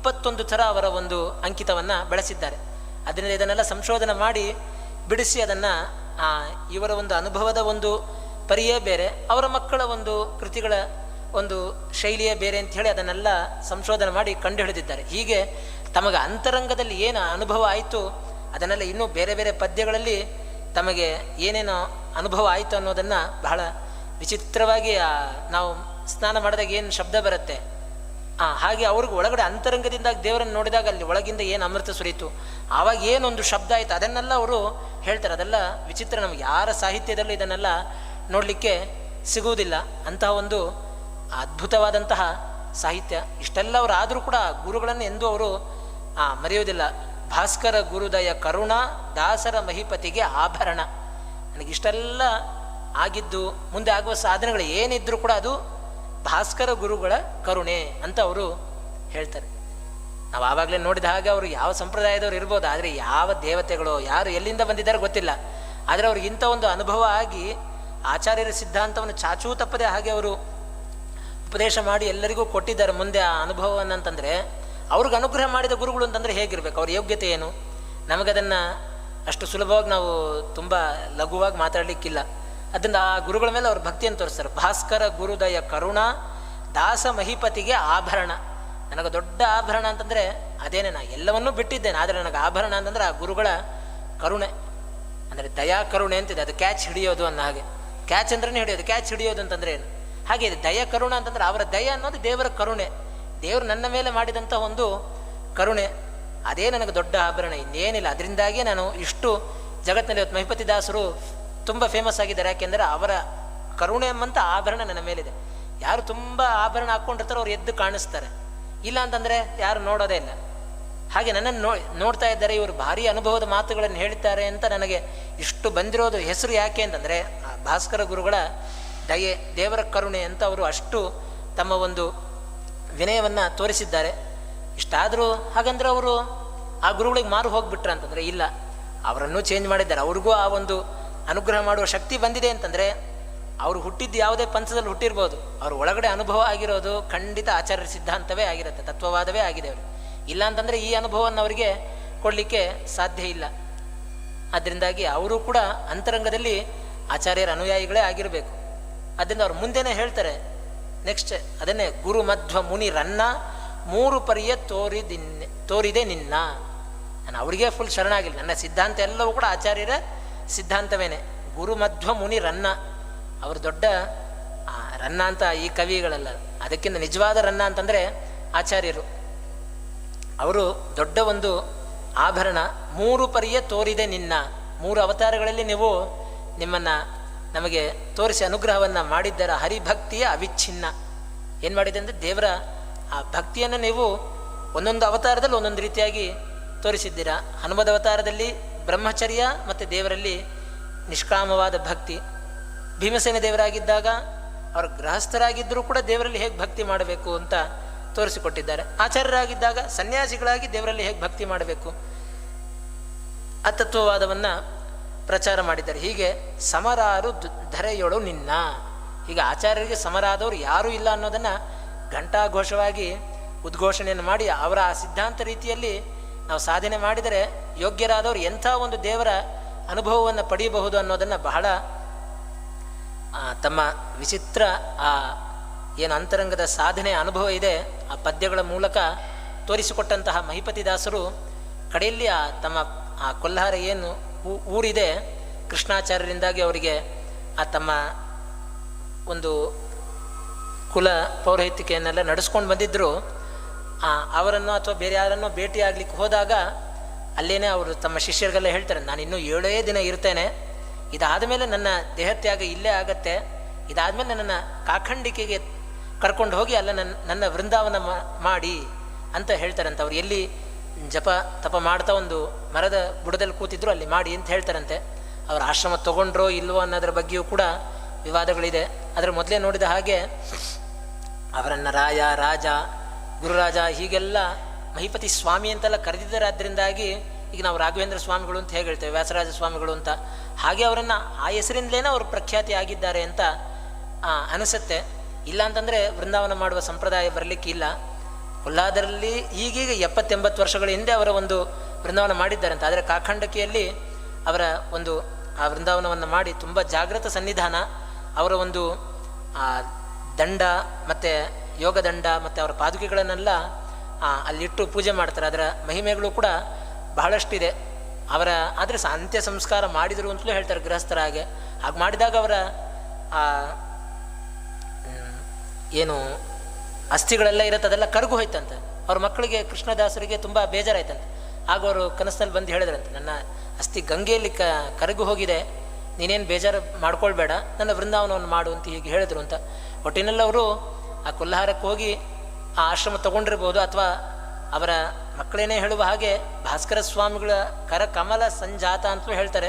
ಇಪ್ಪತ್ತೊಂದು ಥರ ಅವರ ಒಂದು ಅಂಕಿತವನ್ನು ಬಳಸಿದ್ದಾರೆ. ಅದರಿಂದ ಇದನ್ನೆಲ್ಲ ಸಂಶೋಧನೆ ಮಾಡಿ ಬಿಡಿಸಿ ಅದನ್ನು ಇವರ ಒಂದು ಅನುಭವದ ಒಂದು ಪರಿಯೇ ಬೇರೆ, ಅವರ ಮಕ್ಕಳ ಒಂದು ಕೃತಿಗಳ ಒಂದು ಶೈಲಿಯೇ ಬೇರೆ ಅಂತ ಹೇಳಿ ಅದನ್ನೆಲ್ಲ ಸಂಶೋಧನೆ ಮಾಡಿ ಕಂಡುಹಿಡಿದಿದ್ದಾರೆ. ಹೀಗೆ ತಮಗೆ ಅಂತರಂಗದಲ್ಲಿ ಏನು ಅನುಭವ ಆಯಿತು, ಅದನ್ನೆಲ್ಲ ಇನ್ನೂ ಬೇರೆ ಬೇರೆ ಪದ್ಯಗಳಲ್ಲಿ ತಮಗೆ ಏನೇನು ಅನುಭವ ಆಯಿತು ಅನ್ನೋದನ್ನು ಬಹಳ ವಿಚಿತ್ರವಾಗಿ ನಾವು ಸ್ನಾನ ಮಾಡಿದಾಗ ಏನು ಶಬ್ದ ಬರುತ್ತೆ? ಆ, ಹಾಗೆ ಅವ್ರಿಗೆ ಒಳಗಡೆ ಅಂತರಂಗದಿಂದ ದೇವರನ್ನು ನೋಡಿದಾಗ ಅಲ್ಲಿ ಒಳಗಿಂದ ಏನು ಅಮೃತ ಸುರಿಯಿತು. ಆವಾಗ ಏನೊಂದು ಶಬ್ದ ಆಯಿತು ಅದನ್ನೆಲ್ಲ ಅವರು ಹೇಳ್ತಾರೆ. ಅದೆಲ್ಲ ವಿಚಿತ್ರ ನಮಗೆ ಯಾರ ಸಾಹಿತ್ಯದಲ್ಲೂ ಇದನ್ನೆಲ್ಲ ನೋಡಲಿಕ್ಕೆ ಸಿಗುವುದಿಲ್ಲ. ಅಂತಹ ಒಂದು ಅದ್ಭುತವಾದಂತಹ ಸಾಹಿತ್ಯ. ಇಷ್ಟೆಲ್ಲ ಅವರು ಆದರೂ ಕೂಡ ಗುರುಗಳನ್ನು ಎಂದೂ ಅವರು ಆ, ಮರೆಯುವುದಿಲ್ಲ. ಭಾಸ್ಕರ ಗುರುದಯ ಕರುಣ ದಾಸರ ಮಹಿಪತಿಗೆ ಆಭರಣ. ನನಗಿಷ್ಟೆಲ್ಲ ಆಗಿದ್ದು ಮುಂದೆ ಆಗುವ ಸಾಧನೆಗಳು ಏನಿದ್ರೂ ಕೂಡ ಅದು ಭಾಸ್ಕರ ಗುರುಗಳ ಕರುಣೆ ಅಂತ ಅವರು ಹೇಳ್ತಾರೆ. ನಾವು ಆವಾಗಲೇ ನೋಡಿದ ಹಾಗೆ ಅವರು ಯಾವ ಸಂಪ್ರದಾಯದವ್ರು ಇರ್ಬೋದು, ಆದರೆ ಯಾವ ದೇವತೆಗಳು, ಯಾರು ಎಲ್ಲಿಂದ ಬಂದಿದ್ದಾರೆ ಗೊತ್ತಿಲ್ಲ. ಆದರೆ ಅವ್ರಿಗೆ ಇಂಥ ಒಂದು ಅನುಭವ ಆಗಿ ಆಚಾರ್ಯರ ಸಿದ್ಧಾಂತವನ್ನು ಚಾಚೂ ತಪ್ಪದೆ ಹಾಗೆ ಅವರು ಉಪದೇಶ ಮಾಡಿ ಎಲ್ಲರಿಗೂ ಕೊಟ್ಟಿದ್ದಾರೆ. ಮುಂದೆ ಆ ಅನುಭವವನ್ನು ಅಂತಂದರೆ, ಅವ್ರಿಗೆ ಅನುಗ್ರಹ ಮಾಡಿದ ಗುರುಗಳು ಅಂತಂದರೆ ಹೇಗಿರಬೇಕು? ಅವ್ರ ಯೋಗ್ಯತೆ ಏನು? ನಮಗದನ್ನು ಅಷ್ಟು ಸುಲಭವಾಗಿ ನಾವು ತುಂಬ ಲಘುವಾಗಿ ಮಾತಾಡಲಿಕ್ಕಿಲ್ಲ. ಅದರಿಂದ ಆ ಗುರುಗಳ ಮೇಲೆ ಅವ್ರ ಭಕ್ತಿಯನ್ನು ತೋರಿಸ್ತಾರೆ. ಭಾಸ್ಕರ ಗುರುದಯ ಕರುಣ, ದಾಸ ಮಹಿಪತಿಗೆ ಆಭರಣ. ನನಗೆ ದೊಡ್ಡ ಆಭರಣ ಅಂತಂದರೆ ಅದೇನೇ ನಾ ಎಲ್ಲವನ್ನೂ ಬಿಟ್ಟಿದ್ದೇನೆ, ಆದರೆ ನನಗೆ ಆಭರಣ ಅಂತಂದರೆ ಆ ಗುರುಗಳ ಕರುಣೆ. ಅಂದರೆ ದಯಾ ಕರುಣೆ ಅಂತಿದೆ, ಅದು ಕ್ಯಾಚ್ ಹಿಡಿಯೋದು ಅನ್ನೋ ಹಾಗೆ. ಕ್ಯಾಚ್ ಅಂದ್ರೆ ಹಿಡಿಯೋದು ಕ್ಯಾಚ್ ಹಿಡಿಯೋದು ಅಂತಂದ್ರೆ ಏನು? ಹಾಗೆ ಇದು ದಯ ಕರುಣ ಅಂತಂದ್ರೆ ಅವರ ದಯ ಅನ್ನೋದು ದೇವರ ಕರುಣೆ. ದೇವರು ನನ್ನ ಮೇಲೆ ಮಾಡಿದಂಥ ಒಂದು ಕರುಣೆ. ಅದೇ ನನಗೆ ದೊಡ್ಡ ಆಭರಣ, ಇನ್ನೇನಿಲ್ಲ. ಅದರಿಂದಾಗಿ ನಾನು ಇಷ್ಟು ಜಗತ್ತಿನಲ್ಲಿ ಇವತ್ತು ಮಹಿಪತಿ ದಾಸರು ತುಂಬ ಫೇಮಸ್ ಆಗಿದ್ದಾರೆ. ಯಾಕೆಂದರೆ ಅವರ ಕರುಣೆ ಎಂಬಂಥ ಆಭರಣ ನನ್ನ ಮೇಲಿದೆ. ಯಾರು ತುಂಬ ಆಭರಣ ಹಾಕ್ಕೊಂಡಿರ್ತಾರೋ ಅವ್ರು ಎದ್ದು ಕಾಣಿಸ್ತಾರೆ. ಇಲ್ಲ ಅಂತಂದರೆ ಯಾರು ನೋಡೋದೇ ಇಲ್ಲ. ಹಾಗೆ ನನ್ನನ್ನು ನೋ, ನೋಡ್ತಾ ಇದ್ದಾರೆ, ಇವರು ಭಾರಿ ಅನುಭವದ ಮಾತುಗಳನ್ನು ಹೇಳ್ತಾರೆ ಅಂತ ನನಗೆ ಇಷ್ಟು ಬಂದಿರೋದು ಹೆಸರು ಯಾಕೆ ಅಂತಂದರೆ ಭಾಸ್ಕರ ಗುರುಗಳ ದಯೆ, ದೇವರ ಕರುಣೆ ಅಂತ ಅವರು ಅಷ್ಟು ತಮ್ಮ ಒಂದು ವಿನಯವನ್ನು ತೋರಿಸಿದ್ದಾರೆ. ಇಷ್ಟಾದರೂ ಹಾಗಂದ್ರೆ ಅವರು ಆ ಗುರುಗಳಿಗೆ ಮಾರು ಹೋಗ್ಬಿಟ್ರ ಅಂತಂದರೆ ಇಲ್ಲ. ಅವರನ್ನು ಚೇಂಜ್ ಮಾಡಿದ್ದಾರೆ. ಅವ್ರಿಗೂ ಆ ಒಂದು ಅನುಗ್ರಹ ಮಾಡುವ ಶಕ್ತಿ ಬಂದಿದೆ ಅಂತಂದರೆ ಅವರು ಹುಟ್ಟಿದ್ದು ಯಾವುದೇ ಪಂಥದಲ್ಲಿ ಹುಟ್ಟಿರ್ಬೋದು. ಅವ್ರ ಒಳಗಡೆ ಅನುಭವ ಆಗಿರೋದು ಖಂಡಿತ ಆಚಾರ್ಯ ಸಿದ್ಧಾಂತವೇ ಆಗಿರುತ್ತೆ, ತತ್ವವಾದವೇ ಆಗಿದೆ ಅವರು ಇಲ್ಲ ಅಂತಂದರೆ ಈ ಅನುಭವವನ್ನು ಅವರಿಗೆ ಕೊಡಲಿಕ್ಕೆ ಸಾಧ್ಯ ಇಲ್ಲ. ಅದರಿಂದಾಗಿ ಅವರು ಕೂಡ ಅಂತರಂಗದಲ್ಲಿ ಆಚಾರ್ಯರ ಅನುಯಾಯಿಗಳೇ ಆಗಿರಬೇಕು. ಅದರಿಂದ ಅವ್ರು ಮುಂದೆನೇ ಹೇಳ್ತಾರೆ, ನೆಕ್ಸ್ಟ್ ಅದನ್ನೇ, ಗುರು ಮಧ್ವ ಮುನಿ ರನ್ನ ಮೂರು ಪರಿಯ ತೋರಿದಿನ್ನೆ ತೋರಿದೆ ನಿನ್ನ. ನಾನು ಅವರಿಗೆ ಫುಲ್ ಶರಣಾಗಿಲ್ಲ. ನನ್ನ ಸಿದ್ಧಾಂತ ಎಲ್ಲವೂ ಕೂಡ ಆಚಾರ್ಯರ ಸಿದ್ಧಾಂತವೇನೆ. ಗುರು ಮಧ್ವ ಮುನಿ ರನ್ನ. ಅವರು ದೊಡ್ಡ ರನ್ನ ಅಂತ ಈ ಕವಿಗಳಲ್ಲ. ಅದಕ್ಕಿಂತ ನಿಜವಾದ ರನ್ನ ಅಂತಂದರೆ ಆಚಾರ್ಯರು. ಅವರು ದೊಡ್ಡ ಒಂದು ಆಭರಣ, ಮೂರು ಪರಿಯ ತೋರಿದೆ ನಿನ್ನ. ಮೂರು ಅವತಾರಗಳಲ್ಲಿ ನೀವು ನಿಮ್ಮನ್ನು ನಮಗೆ ತೋರಿಸಿ ಅನುಗ್ರಹವನ್ನು ಮಾಡಿದ್ದರ ಹರಿಭಕ್ತಿಯ ಅವಿಚ್ಛಿನ್ನ. ಏನು ಮಾಡಿದೆ ಅಂದರೆ ದೇವರ ಆ ಭಕ್ತಿಯನ್ನು ನೀವು ಒಂದೊಂದು ಅವತಾರದಲ್ಲಿ ಒಂದೊಂದು ರೀತಿಯಾಗಿ ತೋರಿಸಿದ್ದೀರಾ. ಹನುಮದ ಅವತಾರದಲ್ಲಿ ಬ್ರಹ್ಮಚರ್ಯ ಮತ್ತು ದೇವರಲ್ಲಿ ನಿಷ್ಕಾಮವಾದ ಭಕ್ತಿ. ಭೀಮಸೇನ ದೇವರಾಗಿದ್ದಾಗ ಅವರು ಗೃಹಸ್ಥರಾಗಿದ್ದರೂ ಕೂಡ ದೇವರಲ್ಲಿ ಹೇಗೆ ಭಕ್ತಿ ಮಾಡಬೇಕು ಅಂತ ತೋರಿಸಿಕೊಟ್ಟಿದ್ದಾರೆ. ಆಚಾರ್ಯರಾಗಿದ್ದಾಗ ಸನ್ಯಾಸಿಗಳಾಗಿ ದೇವರಲ್ಲಿ ಹೇಗೆ ಭಕ್ತಿ ಮಾಡಬೇಕು ಅತತ್ವವಾದವನ್ನು ಪ್ರಚಾರ ಮಾಡಿದ್ದಾರೆ. ಹೀಗೆ ಸಮರಾರು ಧರೆಯೊಳು ನಿನ್ನ. ಹೀಗೆ ಆಚಾರ್ಯರಿಗೆ ಸಮರಾದವರು ಯಾರೂ ಇಲ್ಲ ಅನ್ನೋದನ್ನು ಘಂಟಾಘೋಷವಾಗಿ ಉದ್ಘೋಷಣೆಯನ್ನು ಮಾಡಿ ಅವರ ಆ ಸಿದ್ಧಾಂತ ರೀತಿಯಲ್ಲಿ ನಾವು ಸಾಧನೆ ಮಾಡಿದರೆ ಯೋಗ್ಯರಾದವರು ಎಂಥ ಒಂದು ದೇವರ ಅನುಭವವನ್ನು ಪಡೆಯಬಹುದು ಅನ್ನೋದನ್ನು ಬಹಳ ತಮ್ಮ ವಿಚಿತ್ರ, ಆ, ಏನು ಅಂತರಂಗದ ಸಾಧನೆ ಅನುಭವ ಇದೆ. ಆ ಪದ್ಯಗಳ ಮೂಲಕ ತೋರಿಸಿಕೊಟ್ಟಂತಹ ಮಹಿಪತಿ ದಾಸರು ಕಡೆಯಲ್ಲಿ, ಆ, ತಮ್ಮ, ಆ ಕೊಲ್ಹಾರ ಏನು ಊರಿದೆ, ಕೃಷ್ಣಾಚಾರ್ಯರಿಂದಾಗಿ ಅವರಿಗೆ, ಆ, ತಮ್ಮ ಒಂದು ಕುಲ ಪೌರೋಹಿತಿಕೆಯನ್ನೆಲ್ಲ ನಡೆಸ್ಕೊಂಡು ಬಂದಿದ್ದರು. ಅವರನ್ನು ಅಥವಾ ಬೇರೆ ಯಾರನ್ನೋ ಭೇಟಿ ಆಗ್ಲಿಕ್ಕೆ ಹೋದಾಗ ಅಲ್ಲೇನೆ ಅವರು ತಮ್ಮ ಶಿಷ್ಯರಿಗೆಲ್ಲ ಹೇಳ್ತಾರೆ, ನಾನು ಇನ್ನೂ ಏಳೇ ದಿನ ಇರ್ತೇನೆ. ಇದಾದ ಮೇಲೆ ನನ್ನ ದೇಹತ್ಯಾಗ ಇಲ್ಲೇ ಆಗತ್ತೆ. ಇದಾದಮೇಲೆ ನನ್ನನ್ನು ಕಾಖಂಡಿಕೆಗೆ ಕರ್ಕೊಂಡು ಹೋಗಿ ಅಲ್ಲ ನನ್ನ ನನ್ನ ವೃಂದಾವನ ಮಾಡಿ ಅಂತ ಹೇಳ್ತಾರಂತೆ. ಅವ್ರು ಎಲ್ಲಿ ಜಪ ತಪ ಮಾಡ್ತಾ ಒಂದು ಮರದ ಬುಡದಲ್ಲಿ ಕೂತಿದ್ರು ಅಲ್ಲಿ ಮಾಡಿ ಅಂತ ಹೇಳ್ತಾರಂತೆ. ಅವ್ರ ಆಶ್ರಮ ತಗೊಂಡ್ರೋ ಇಲ್ವೋ ಅನ್ನೋದ್ರ ಬಗ್ಗೆಯೂ ಕೂಡ ವಿವಾದಗಳಿದೆ. ಅದರ ಮೊದಲೇ ನೋಡಿದ ಹಾಗೆ ಅವರನ್ನು ರಾಯ, ರಾಜ ಗುರುರಾಜ ಹೀಗೆಲ್ಲ ಮಹಿಪತಿ ಸ್ವಾಮಿ ಅಂತೆಲ್ಲ ಕರೆದಿದ್ದಾರೆ. ಅದರಿಂದಾಗಿ ಈಗ ನಾವು ರಾಘವೇಂದ್ರ ಸ್ವಾಮಿಗಳು ಅಂತ ಹೇಗೆ ಹೇಳ್ತೇವೆ, ವ್ಯಾಸರಾಜ ಸ್ವಾಮಿಗಳು ಅಂತ, ಹಾಗೆ ಅವರನ್ನು ಆ ಹೆಸರಿಂದಲೇ ಅವರು ಪ್ರಖ್ಯಾತಿ ಆಗಿದ್ದಾರೆ ಅಂತ ಅನಿಸುತ್ತೆ. ಇಲ್ಲ ಅಂತಂದರೆ ವೃಂದಾವನ ಮಾಡುವ ಸಂಪ್ರದಾಯ ಬರಲಿಕ್ಕಿಲ್ಲ. ಕೊಲ್ಲಾದರಲ್ಲಿ ಈಗೀಗ ಎಪ್ಪತ್ತೆಂಬತ್ತು ವರ್ಷಗಳ ಹಿಂದೆ ಅವರ ಒಂದು ವೃಂದಾವನ ಮಾಡಿದ್ದಾರೆ ಅಂತ ಆದರೆ ಕಾಖಂಡಕಿಯಲ್ಲಿ ಅವರ ಒಂದು, ಆ ವೃಂದಾವನವನ್ನು ಮಾಡಿ ತುಂಬ ಜಾಗೃತ ಸನ್ನಿಧಾನ, ಅವರ ಒಂದು ದಂಡ ಮತ್ತು ಯೋಗದಂಡ ಮತ್ತು ಅವರ ಪಾದುಕೆಗಳನ್ನೆಲ್ಲ ಅಲ್ಲಿಟ್ಟು ಪೂಜೆ ಮಾಡ್ತಾರೆ. ಅದರ ಮಹಿಮೆಗಳು ಕೂಡ ಬಹಳಷ್ಟಿದೆ. ಅವರ, ಆದರೆ ಅಂತ್ಯ ಸಂಸ್ಕಾರ ಮಾಡಿದರು ಅಂತಲೂ ಹೇಳ್ತಾರೆ ಗೃಹಸ್ಥರ ಹಾಗೆ ಹಾಗೆ ಮಾಡಿದಾಗ ಅವರ ಏನು, ಅಸ್ಥಿಗಳೆಲ್ಲ ಇರುತ್ತೆ, ಅದೆಲ್ಲ ಕರಗು ಹೋಯ್ತಂತೆ. ಅವ್ರ ಮಕ್ಕಳಿಗೆ, ಕೃಷ್ಣದಾಸರಿಗೆ ತುಂಬ ಬೇಜಾರಾಯ್ತಂತೆ. ಆಗ ಅವರು ಕನಸಿನಲ್ಲಿ ಬಂದು ಹೇಳಿದ್ರಂತೆ, ನನ್ನ ಅಸ್ಥಿ ಗಂಗೆಯಲ್ಲಿ ಕ, ಕರಗು ಹೋಗಿದೆ. ನೀನೇನು ಬೇಜಾರು ಮಾಡ್ಕೊಳ್ಬೇಡ. ನನ್ನ ವೃಂದಾವನವನ್ನು ಮಾಡು ಅಂತ ಹೀಗೆ ಹೇಳಿದ್ರು ಅಂತ. ಒಟ್ಟಿನಲ್ಲಿ ಅವರು ಆ ಕೊಲ್ಹಾರಕ್ಕೆ ಹೋಗಿ ಆ ಆಶ್ರಮ ತಗೊಂಡಿರ್ಬೋದು ಅಥವಾ ಅವರ ಮಕ್ಕಳೇನೇ ಹೇಳುವ ಹಾಗೆ ಭಾಸ್ಕರ ಸ್ವಾಮಿಗಳ ಕರ ಕಮಲ ಸಂಜಾತ ಅಂತಲೂ ಹೇಳ್ತಾರೆ.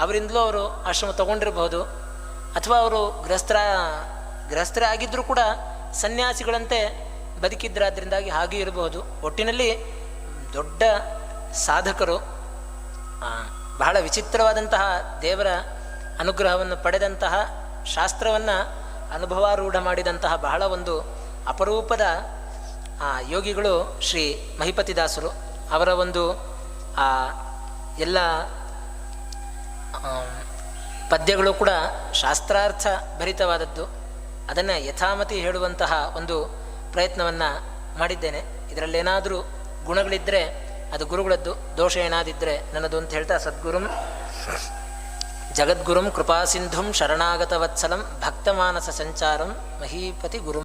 ಅವರಿಂದಲೂ ಅವರು ಆಶ್ರಮ ತಗೊಂಡಿರ್ಬೋದು. ಅಥವಾ ಅವರು ಗೃಹಸ್ಥರ ಗೃಹಸ್ಥರೇ ಆಗಿದ್ದರೂ ಕೂಡ ಸನ್ಯಾಸಿಗಳಂತೆ ಬದುಕಿದ್ರಾದ್ರಿಂದಾಗಿ ಹಾಗೆ ಇರಬಹುದು. ಒಟ್ಟಿನಲ್ಲಿ ದೊಡ್ಡ ಸಾಧಕರು ಬಹಳ ವಿಚಿತ್ರವಾದಂತಹ ದೇವರ ಅನುಗ್ರಹವನ್ನು ಪಡೆದಂತಹ ಶಾಸ್ತ್ರವನ್ನು ಅನುಭವಾರೂಢ ಮಾಡಿದಂತಹ ಬಹಳ ಒಂದು ಅಪರೂಪದ ಆ, ಯೋಗಿಗಳು ಶ್ರೀ ಮಹಿಪತಿದಾಸರು. ಅವರ ಒಂದು ಆ ಎಲ್ಲ ಪದ್ಯಗಳು ಕೂಡ ಶಾಸ್ತ್ರಾರ್ಥ ಭರಿತವಾದದ್ದು. ಅದನ್ನು ಯಥಾಮತಿ ಹೇಳುವಂತಹ ಒಂದು ಪ್ರಯತ್ನವನ್ನು ಮಾಡಿದ್ದೇನೆ. ಇದರಲ್ಲೇನಾದರೂ ಗುಣಗಳಿದ್ದರೆ ಅದು ಗುರುಗಳದ್ದು ದೋಷ ಏನಾದಿದ್ದರೆ ನನ್ನದು ಅಂತ ಹೇಳ್ತಾ ಸದ್ಗುರುಂ. జగద్గురుం కృపాసింధుం శరణాగతవత్సలం భక్తమానస సంచారం మహీపతి గురుం